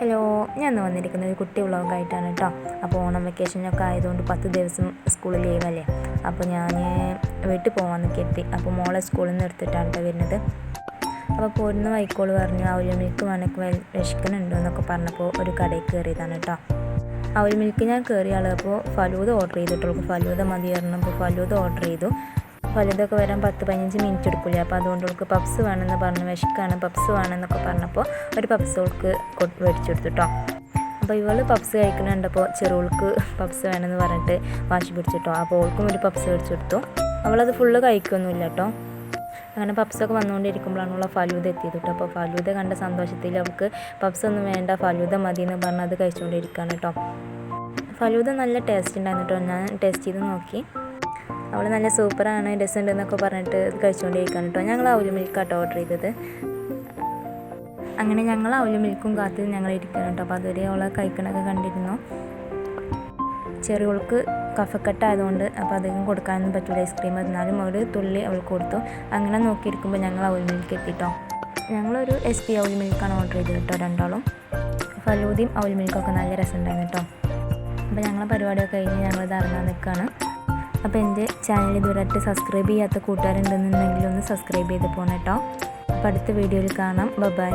Hello ഞാൻ വന്നിരിക്കുന്നത് ഒരു കുട്ടി വ്ളോഗായിട്ടാണ് കേട്ടോ. അപ്പോൾ ഓണം വെക്കേഷനൊക്കെ ആയതുകൊണ്ട് പത്ത് ദിവസം സ്കൂളിൽ ലീവല്ലേ? അപ്പോൾ ഞാൻ വീട്ടിൽ പോകാമെന്നൊക്കെ എത്തി അപ്പോൾ മോളെ സ്കൂളിൽ നിന്ന് എടുത്തിട്ടാണ് കേട്ടോ വരുന്നത്. അപ്പോൾ പോരുന്ന വൈക്കോൾ പറഞ്ഞു അവൽ മിൽക്ക് വേണമെങ്കിൽ വിശക്കുന്നുണ്ടോ? എന്നൊക്കെ പറഞ്ഞപ്പോൾ ഒരു കടയിൽ കയറിയതാണ് കേട്ടോ അവൽ മിൽക്ക് ഞാൻ കയറിയ ആൾ അപ്പോൾ ഫലൂദ ഓർഡർ ചെയ്തിട്ടുള്ളൂ. ഫലൂത മതി പറഞ്ഞപ്പോൾ ഫലൂത ഓർഡർ ചെയ്തു. ഫലൂദൊക്കെ വരാൻ പത്ത് പതിനഞ്ച് മിനിറ്റ് എടുക്കില്ല അപ്പോൾ അതുകൊണ്ട് അവൾക്ക് പപ്സ് വേണമെന്ന് പറഞ്ഞു വിശക്കാണ്. പപ്സ് വേണമെന്നൊക്കെ പറഞ്ഞപ്പോൾ ഒരു പപ്സ് അവൾക്ക് മേടിച്ചു കൊടുത്തു കേട്ടോ അപ്പോൾ ഇവൾ പപ്സ് കഴിക്കണുണ്ടപ്പോൾ ചെറുവൾക്ക് പപ്സ് വേണമെന്ന് പറഞ്ഞിട്ട് വാശി പിടിച്ചിട്ടോ അപ്പോൾ അവൾക്കും ഒരു പപ്സ് മേടിച്ചു കൊടുത്തു. അവളത് ഫുള്ള് കഴിക്കൊന്നുമില്ല കേട്ടോ അങ്ങനെ പപ്സൊക്കെ വന്നുകൊണ്ടിരിക്കുമ്പോഴാണ് ഉള്ള ഫലൂത എത്തിയത് കേട്ടോ അപ്പോൾ ഫലൂത കണ്ട സന്തോഷത്തിൽ അവൾക്ക് പപ്സ് ഒന്നും വേണ്ട ഫലൂത മതി എന്ന് പറഞ്ഞ് അത് കഴിച്ചുകൊണ്ടിരിക്കുകയാണ് കേട്ടോ ഫലൂത നല്ല ടേസ്റ്റ് ഉണ്ടായിരുന്നു കേട്ടോ ഞാൻ ടേസ്റ്റ് ചെയ്ത് നോക്കി. അവൾ നല്ല സൂപ്പറാണ് രസമുണ്ട് എന്നൊക്കെ പറഞ്ഞിട്ട് ഇത് കഴിച്ചുകൊണ്ടിരിക്കുകയാണ് കേട്ടോ ഞങ്ങൾ അവൽ കേട്ടോ ഓർഡർ ചെയ്തത്. അങ്ങനെ ഞങ്ങൾ അവൽ മിൽക്കും കാത്ത് ഞങ്ങൾ ഇരിക്കണം കേട്ടോ അപ്പോൾ അതുവരെ അവളെ കഴിക്കണൊക്കെ കണ്ടിരുന്നു. ചെറിയവൾക്ക് കഫക്കെട്ടായതുകൊണ്ട് അപ്പോൾ അധികം കൊടുക്കാനൊന്നും പറ്റില്ല ഐസ്ക്രീം. എന്നാലും ഒരു തുള്ളി അവൾക്ക് കൊടുത്തു. അങ്ങനെ നോക്കിയിരിക്കുമ്പോൾ ഞങ്ങൾ അവൽ മിൽക്ക് എത്തിട്ടോ ഞങ്ങളൊരു എസ് പി അവൽ മിൽക്കാണ് ഓർഡർ ചെയ്തത് കേട്ടോ രണ്ടാളും. ഫലൂദിയും അവൽ മിൽക്കൊക്കെ നല്ല രസമുണ്ടായിരുന്നു കേട്ടോ അപ്പോൾ ഞങ്ങളെ പരിപാടിയൊക്കെ കഴിഞ്ഞ് ഞങ്ങളിത് ഇറങ്ങാൻ നിൽക്കുകയാണ് അപ്പോൾ എന്റെ ചാനൽ ഇതുവരെയായിട്ട് സബ്സ്ക്രൈബ് ചെയ്യാത്ത കൂട്ടുകാരുണ്ടെന്നുണ്ടെങ്കിൽ ഒന്ന് സബ്സ്ക്രൈബ് ചെയ്ത് പോകണം കേട്ടോ അപ്പോൾ അടുത്ത വീഡിയോയിൽ കാണാം. ബൈ